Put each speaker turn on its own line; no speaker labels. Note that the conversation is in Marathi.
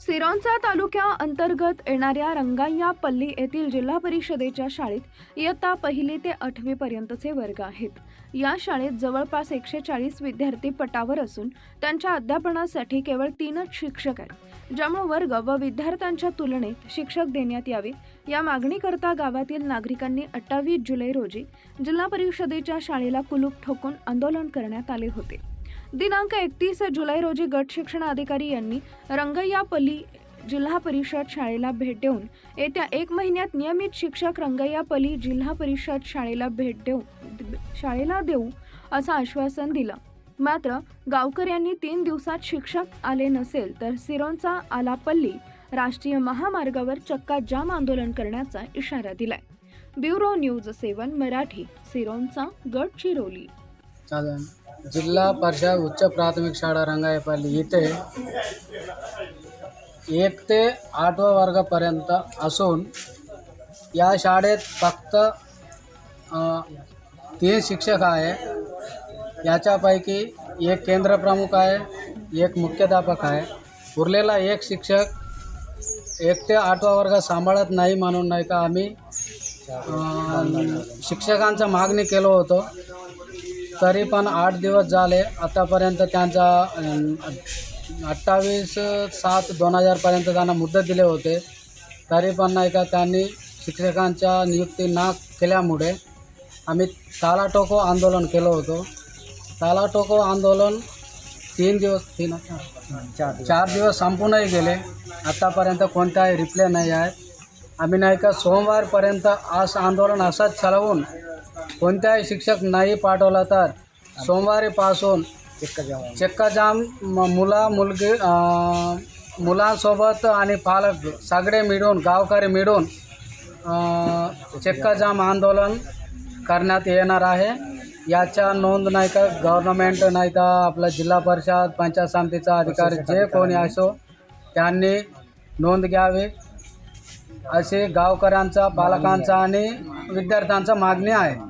सिरोंचा तालुक्या अंतर्गत येणाऱ्या रंगाय्या पल्ली येथील जिल्हा परिषदेच्या शाळेत इयत्ता पहिली ते आठवी पर्यंतचे वर्ग आहेत. या शाळेत जवळपास एकशे चाळीस विद्यार्थी पटावर असून त्यांच्या अध्यापनासाठी केवळ तीनच शिक्षक आहेत. ज्यामुळे वर्ग व विद्यार्थ्यांच्या तुलनेत शिक्षक देण्यात यावे या मागणीकरता गावातील नागरिकांनी अठ्ठावीस जुलै रोजी जिल्हा परिषदेच्या शाळेला कुलूप ठोकून आंदोलन करण्यात आले होते. दिनांक एकतीस जुलै रोजी गट शिक्षण अधिकारी यांनी रंगय्यापल्ली जिल्हा परिषद शाळेला भेट देऊन येत्या एक महिन्यात नियमित शिक्षक रंगय्यापल्ली जिल्हा परिषद शाळेला भेट देऊ शाळेला देऊ असं आश्वासन दिलं. मात्र गावकऱ्यांनी तीन दिवसात शिक्षक आले नसेल तर सिरोंचा आलापल्ली राष्ट्रीय महामार्गावर चक्का जाम आंदोलन करण्याचा इशारा दिलाय. Bureau news seven Marathi Sironcha Gadchiroli.
चालेल. जिल्हा परिषद उच्च प्राथमिक शाळा रंगायपल्ली इथे एक ते आठवा वर्गापर्यंत असून या शाळेत फक्त तीन शिक्षक आहे. याच्यापैकी एक केंद्रप्रमुख आहे एक मुख्याध्यापक आहे. उरलेला एक शिक्षक एक ते आठवा वर्ग सांभाळत नाही म्हणून नाही का आम्ही शिक्षकांचा शिक्षकांचं मागणी केलं होतं. तरी पण आठ दिवस झाले आतापर्यंत त्यांचा अठ्ठावीस सात दोन हजारपर्यंत त्यांना मुदत दिले होते. तरी पण नाही का त्यांनी शिक्षकांच्या नियुक्ती न केल्यामुळे आम्ही तालाटोको आंदोलन केलं होतं. तालाटोको आंदोलन तीन दिवस तीन चार दिवस. संपूनही गेले. आत्तापर्यंत कोणताही रिप्लाय नाही आहे. आम्ही नाही का सोमवारपर्यंत आज आंदोलन असंच चालवून कोणत्याही शिक्षक नाही पाठवला तर सोमवारीपासून चक्काजाम म- मुला मुलगी मुलांसोबत आणि पालक सगळे मिळून गावकरी मिळून अं, चक्काजाम आंदोलन करण्यात येणार आहे. याच्या नोंद नाही का गव्हर्नमेंट नाही का आपला जिल्हा परिषद पंचायत समितीचा अधिकारी जे कोणी असो त्यांनी नोंद घ्यावी. असे गावकऱ्यांचा पालकांचा आणि विद्यार्थ्यांचा मागणी आहे.